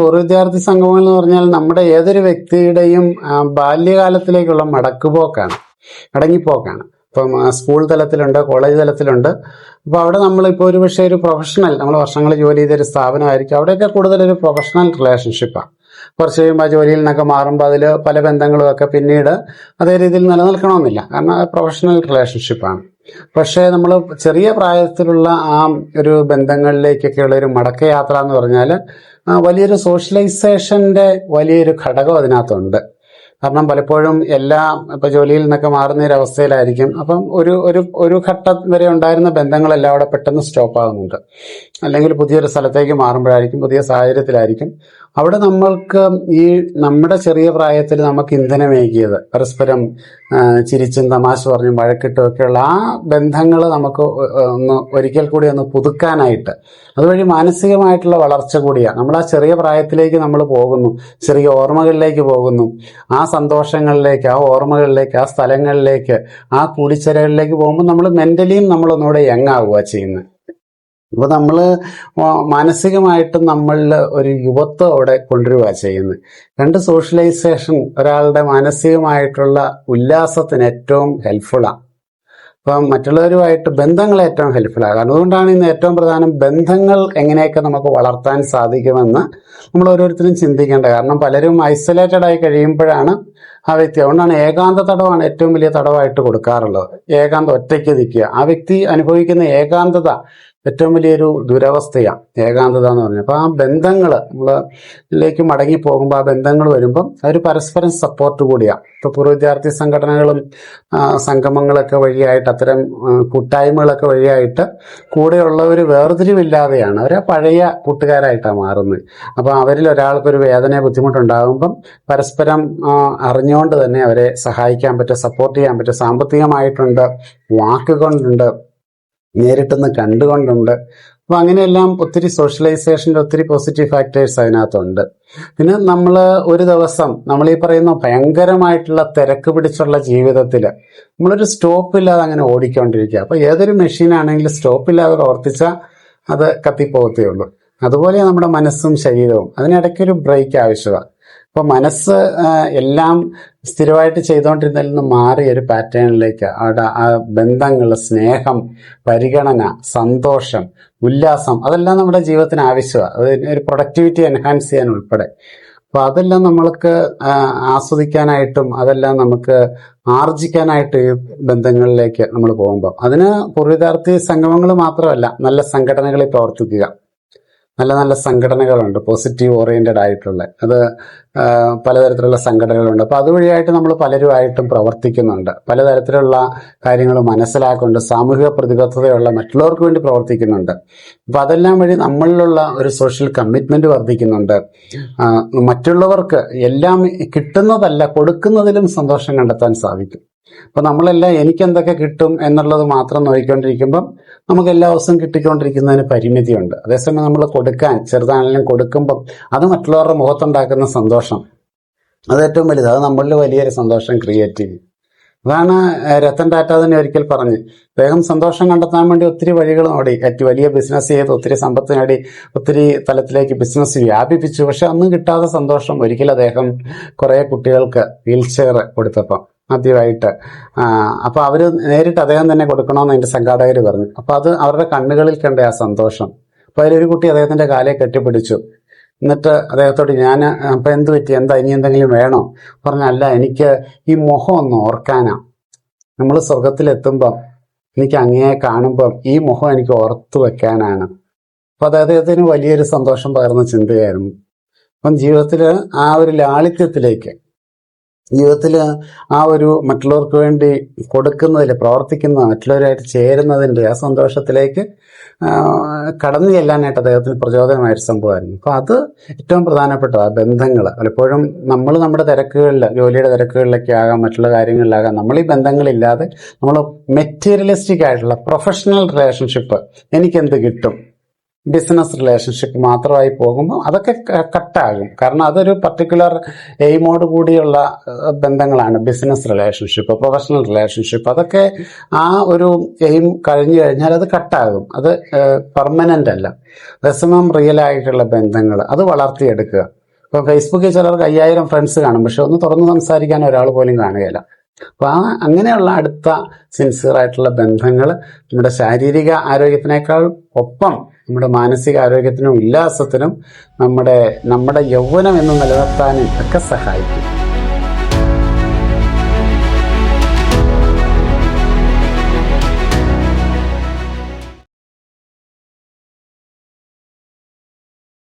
പൂർവ വിദ്യാർത്ഥി സംഗമം എന്ന് പറഞ്ഞാൽ നമ്മുടെ ഏതൊരു വ്യക്തിയുടെയും ബാല്യകാലത്തിലേക്കുള്ള മടക്കുപോക്കാണ് മടങ്ങിപ്പോക്കാണ്. ഇപ്പം സ്കൂൾ തലത്തിലുണ്ട് കോളേജ് തലത്തിലുണ്ട്. അപ്പോൾ അവിടെ നമ്മളിപ്പോൾ ഒരു പക്ഷേ ഒരു പ്രൊഫഷണൽ നമ്മൾ വർഷങ്ങൾ ജോലി ചെയ്തൊരു സ്ഥാപനമായിരിക്കും. അവിടെയൊക്കെ കൂടുതലൊരു പ്രൊഫഷണൽ റിലേഷൻഷിപ്പാണ് കുറച്ച് കഴിയുമ്പോൾ ജോലിയിൽ നിന്നൊക്കെ മാറുമ്പോൾ അതിൽ പല ബന്ധങ്ങളും ഒക്കെ പിന്നീട് അതേ രീതിയിൽ നിലനിൽക്കണമെന്നില്ല. കാരണം അത് പ്രൊഫഷണൽ റിലേഷൻഷിപ്പാണ് പക്ഷേ നമ്മൾ ചെറിയ പ്രായത്തിലുള്ള ആ ഒരു ബന്ധങ്ങളിലേക്കൊക്കെ ഉള്ള ഒരു മടക്കയാത്ര എന്ന് പറഞ്ഞാൽ വലിയൊരു സോഷ്യലൈസേഷന്റെ വലിയൊരു ഘടകം അതിനകത്തുണ്ട്. കാരണം പലപ്പോഴും എല്ലാ ഇപ്പൊ ജോലിയിൽ നിന്നൊക്കെ മാറുന്ന ഒരു അവസ്ഥയിലായിരിക്കും. അപ്പം ഒരു ഒരു ഒരു ഘട്ടം വരെ ഉണ്ടായിരുന്ന ബന്ധങ്ങളെല്ലാം അവിടെ പെട്ടെന്ന് സ്റ്റോപ്പ് ആകുന്നുണ്ട്. അല്ലെങ്കിൽ പുതിയൊരു സ്ഥലത്തേക്ക് മാറുമ്പോഴായിരിക്കും പുതിയ സാഹചര്യത്തിലായിരിക്കും. അവിടെ നമ്മൾക്ക് ഈ നമ്മുടെ ചെറിയ പ്രായത്തിൽ നമുക്ക് ഇന്ധനമേകിയത്. പരസ്പരം ചിരിച്ചും തമാശ പറഞ്ഞും വഴക്കിട്ടും ഒക്കെയുള്ള ആ ബന്ധങ്ങൾ നമുക്ക് ഒന്ന് ഒരിക്കൽ കൂടി ഒന്ന് പുതുക്കാനായിട്ട്. അതുവഴി മാനസികമായിട്ടുള്ള വളർച്ച കൂടിയാണ്. നമ്മൾ ആ ചെറിയ പ്രായത്തിലേക്ക് നമ്മൾ പോകുന്നു. ചെറിയ ഓർമ്മകളിലേക്ക് പോകുന്നു. ആ സന്തോഷങ്ങളിലേക്ക് ആ ഓർമ്മകളിലേക്ക് ആ സ്ഥലങ്ങളിലേക്ക് ആ കൂടിച്ചേരകളിലേക്ക് പോകുമ്പോൾ നമ്മൾ മെന്റലിയും നമ്മളൊന്നുകൂടെ യങ്ങാവുക ചെയ്യുന്നത്. അപ്പോൾ നമ്മൾ മാനസികമായിട്ട് നമ്മളിൽ ഒരു യുവത്വം അവിടെ കൊണ്ടുവരിക ചെയ്യുന്നത്. രണ്ട് സോഷ്യലൈസേഷൻ ഒരാളുടെ മാനസികമായിട്ടുള്ള ഉല്ലാസത്തിന് ഏറ്റവും ഹെൽപ്ഫുള്ളാണ് അപ്പം മറ്റുള്ളവരുമായിട്ട് ബന്ധങ്ങൾ ഏറ്റവും ഹെൽപ്ഫുള്ളാണ് അതുകൊണ്ടാണ് ഇന്ന് ഏറ്റവും പ്രധാനം ബന്ധങ്ങൾ എങ്ങനെയൊക്കെ നമുക്ക് വളർത്താൻ സാധിക്കുമെന്ന് നമ്മൾ ഓരോരുത്തരും ചിന്തിക്കേണ്ടത്. കാരണം പലരും ഐസൊലേറ്റഡ് ആയി കഴിയുമ്പോഴാണ് ആ വ്യക്തി. അതുകൊണ്ടാണ് ഏകാന്ത തടവാണ് ഏറ്റവും വലിയ തടവായിട്ട് കൊടുക്കാറുള്ളത്. ഏകാന്ത ഒറ്റയ്ക്ക് നിൽക്കുക. ആ വ്യക്തി അനുഭവിക്കുന്ന ഏകാന്തത ഏറ്റവും വലിയൊരു ദുരവസ്ഥയാണ്. ഏകാന്തത എന്ന് പറഞ്ഞാൽ അപ്പോൾ ആ ബന്ധങ്ങൾ നമ്മളിലേക്ക് മടങ്ങി പോകുമ്പോൾ ആ ബന്ധങ്ങൾ വരുമ്പം അതൊരു പരസ്പരം സപ്പോർട്ട് കൂടിയാണ്. ഇപ്പോൾ പൂർവ വിദ്യാർത്ഥി സംഘടനകളും സംഗമങ്ങളൊക്കെ വഴിയായിട്ട് അത്തരം കൂട്ടായ്മകളൊക്കെ വഴിയായിട്ട് കൂടെയുള്ളവർ വേർതിരിവില്ലാതെയാണ്. അവർ പഴയ കൂട്ടുകാരായിട്ടാണ് മാറുന്നത്. അപ്പോൾ അവരിൽ ഒരാൾക്കൊരു വേദന ബുദ്ധിമുട്ടുണ്ടാകുമ്പം പരസ്പരം ആ, അറിഞ്ഞുകൊണ്ട് തന്നെ അവരെ സഹായിക്കാൻ പറ്റും സപ്പോർട്ട് ചെയ്യാൻ പറ്റും. സാമ്പത്തികമായിട്ടുണ്ട് വാക്കുകൊണ്ടുണ്ട് നേരിട്ടൊന്ന് കണ്ടുകൊണ്ടുണ്ട്. അപ്പൊ അങ്ങനെയെല്ലാം ഒത്തിരി സോഷ്യലൈസേഷന്റെ ഒത്തിരി പോസിറ്റീവ് ഫാക്ടേഴ്സ് അതിനകത്തുണ്ട്. പിന്നെ നമ്മൾ ഒരു ദിവസം നമ്മൾ ഈ പറയുന്ന ഭയങ്കരമായിട്ടുള്ള തിരക്ക് പിടിച്ചുള്ള ജീവിതത്തിൽ നമ്മളൊരു സ്റ്റോപ്പ് ഇല്ലാതെ അങ്ങനെ ഓടിക്കൊണ്ടിരിക്കുക. അപ്പൊ ഏതൊരു മെഷീൻ ആണെങ്കിലും സ്റ്റോപ്പ് ഇല്ലാതെ പ്രവർത്തിച്ചാൽ അത് കത്തിപ്പോകത്തേ ഉള്ളൂ. അതുപോലെ നമ്മുടെ മനസ്സും ശരീരവും. അതിനിടയ്ക്ക് ഒരു ബ്രേക്ക് ആവശ്യമാണ്. അപ്പൊ മനസ്സ് എല്ലാം സ്ഥിരമായിട്ട് ചെയ്തുകൊണ്ടിരുന്നതിൽ നിന്ന് മാറിയ ഒരു പാറ്റേണിലേക്ക് അവിടെ ആ ബന്ധങ്ങൾ സ്നേഹം പരിഗണന സന്തോഷം ഉല്ലാസം അതെല്ലാം നമ്മുടെ ജീവിതത്തിന് ആവശ്യമാണ് അത് ഒരു പ്രൊഡക്ടിവിറ്റി എൻഹാൻസ് ചെയ്യാൻ ഉൾപ്പെടെ. അപ്പൊ അതെല്ലാം നമ്മൾക്ക് ആസ്വദിക്കാനായിട്ടും അതെല്ലാം നമുക്ക് ആർജിക്കാനായിട്ട് ബന്ധങ്ങളിലേക്ക് നമ്മൾ പോകുമ്പോൾ അതിന് പൂർവിതാർത്ഥി സംഗമങ്ങൾ മാത്രമല്ല നല്ല സംഘടനകളിൽ പ്രവർത്തിക്കുക. നല്ല നല്ല സംഘടനകളുണ്ട് പോസിറ്റീവ് ഓറിയന്റഡ് ആയിട്ടുള്ള. അത് പലതരത്തിലുള്ള സംഘടനകളുണ്ട്. അപ്പോൾ അതുവഴിയായിട്ട് നമ്മൾ പലരുമായിട്ടും പ്രവർത്തിക്കുന്നുണ്ട്. പലതരത്തിലുള്ള കാര്യങ്ങൾ മനസ്സിലാക്കൊണ്ട് സാമൂഹിക പ്രതിബദ്ധതയുള്ള മറ്റുള്ളവർക്ക് വേണ്ടി പ്രവർത്തിക്കുന്നുണ്ട്. അപ്പോൾ അതെല്ലാം വഴി നമ്മളിലുള്ള ഒരു സോഷ്യൽ കമ്മിറ്റ്മെന്റ് വർദ്ധിക്കുന്നുണ്ട്. മറ്റുള്ളവർക്ക് എല്ലാം കിട്ടുന്നതല്ല കൊടുക്കുന്നതിലും സന്തോഷം കണ്ടെത്താൻ സാധിക്കും. അപ്പൊ നമ്മളെല്ലാം എനിക്കെന്തൊക്കെ കിട്ടും എന്നുള്ളത് മാത്രം നോക്കിക്കൊണ്ടിരിക്കുമ്പം നമുക്ക് എല്ലാ ദിവസവും കിട്ടിക്കൊണ്ടിരിക്കുന്നതിന് പരിമിതിയുണ്ട്. അതേസമയം നമ്മൾ കൊടുക്കാൻ ചെറുതാണെങ്കിലും കൊടുക്കുമ്പം അത് മറ്റുള്ളവരുടെ മുഖത്തുണ്ടാക്കുന്ന സന്തോഷം. അത് ഏറ്റവും വലുത്. അത് നമ്മളിൽ വലിയൊരു സന്തോഷം ക്രിയേറ്റ് ചെയ്യും. അതാണ് രത്തൻ ടാറ്റ തന്നെ ഒരിക്കൽ പറഞ്ഞ് അദ്ദേഹം സന്തോഷം കണ്ടെത്താൻ വേണ്ടി ഒത്തിരി വഴികൾ നോടി. ഏറ്റവും വലിയ ബിസിനസ് ചെയ്ത് ഒത്തിരി സമ്പത്ത് നേടി ഒത്തിരി തലത്തിലേക്ക് ബിസിനസ് വ്യാപിപ്പിച്ചു. പക്ഷെ ഒന്നും കിട്ടാത്ത സന്തോഷം ഒരിക്കൽ അദ്ദേഹം കുറെ കുട്ടികൾക്ക് വീൽ ചെയർ കൊടുത്തപ്പം. ആദ്യമായിട്ട് അപ്പോൾ അപ്പൊ അവർ നേരിട്ട് അദ്ദേഹം തന്നെ കൊടുക്കണമെന്ന് എന്റെ സംഘാടകർ പറഞ്ഞു. അപ്പോൾ അത് അവരുടെ കണ്ണുകളിൽ കണ്ട ആ സന്തോഷം. അപ്പോൾ അതിലൊരു കുട്ടി അദ്ദേഹത്തിന്റെ കാലെ കെട്ടിപ്പിടിച്ചു. എന്നിട്ട് അദ്ദേഹത്തോട് ഞാൻ അപ്പൊ എന്ത് പറ്റി? എന്താ ഇനി എന്തെങ്കിലും വേണോ? പറഞ്ഞല്ല എനിക്ക് ഈ മുഖം ഒന്ന് ഓർക്കാനാ. നമ്മൾ സ്വർഗത്തിലെത്തുമ്പം എനിക്ക് അങ്ങയെ കാണുമ്പം ഈ മുഖം എനിക്ക് ഓർത്തു വെക്കാനാണ്. അപ്പൊ അത് അദ്ദേഹത്തിന് വലിയൊരു സന്തോഷം പകർന്ന ചിന്തയായിരുന്നു. അപ്പം ജീവിതത്തിൽ ആ ഒരു ലാളിത്യത്തിലേക്ക് ജീവിതത്തിൽ ആ ഒരു മറ്റുള്ളവർക്ക് വേണ്ടി കൊടുക്കുന്നതിൽ പ്രവർത്തിക്കുന്ന മറ്റുള്ളവരായിട്ട് ചേരുന്നതിന്റെ ആ സന്തോഷത്തിലേക്ക് കടന്നു ചെല്ലാനായിട്ട് അദ്ദേഹത്തിന് പ്രചോദനമായ ഒരു സംഭവമായിരുന്നു. അപ്പോൾ അത് ഏറ്റവും പ്രധാനപ്പെട്ടത് ആ ബന്ധങ്ങൾ പലപ്പോഴും നമ്മൾ നമ്മുടെ തിരക്കുകളിൽ ജോലിയുടെ തിരക്കുകളിലൊക്കെ ആകാം മറ്റുള്ള കാര്യങ്ങളിലാകാം നമ്മൾ ഈ ബന്ധങ്ങളില്ലാതെ നമ്മൾ മെറ്റീരിയലിസ്റ്റിക് ആയിട്ടുള്ള പ്രൊഫഷണൽ റിലേഷൻഷിപ്പ് എനിക്കെന്ത് കിട്ടും? ബിസിനസ് റിലേഷൻഷിപ്പ് മാത്രമായി പോകുമ്പോൾ അതൊക്കെ കട്ടാകും കാരണം അതൊരു പർട്ടിക്കുലർ എയിമോട് കൂടിയുള്ള ബന്ധങ്ങളാണ് ബിസിനസ് റിലേഷൻഷിപ്പ് പ്രൊഫഷണൽ റിലേഷൻഷിപ്പ് അതൊക്കെ ആ ഒരു എയിം കഴിഞ്ഞു കഴിഞ്ഞാൽ അത് കട്ടാകും അത് പെർമനന്റ് അല്ല. അതേസമയം റിയൽ ആയിട്ടുള്ള ബന്ധങ്ങൾ അത് വളർത്തിയെടുക്കുക. ഇപ്പം ഫേസ്ബുക്കിൽ ചിലർക്ക് അയ്യായിരം ഫ്രണ്ട്സ് കാണും. പക്ഷെ ഒന്ന് തുറന്ന് സംസാരിക്കാൻ ഒരാൾ പോലും കാണുകയില്ല. അപ്പൊ ആ അങ്ങനെയുള്ള അടുത്ത സിൻസിയർ ആയിട്ടുള്ള ബന്ധങ്ങൾ നമ്മുടെ ശാരീരിക ആരോഗ്യത്തിനേക്കാൾ ഒപ്പം നമ്മുടെ മാനസിക ആരോഗ്യത്തിനും ഉല്ലാസത്തിനും നമ്മുടെ നമ്മുടെ യൗവനം എന്ന് നിലനിർത്താനും ഒക്കെ സഹായിക്കും.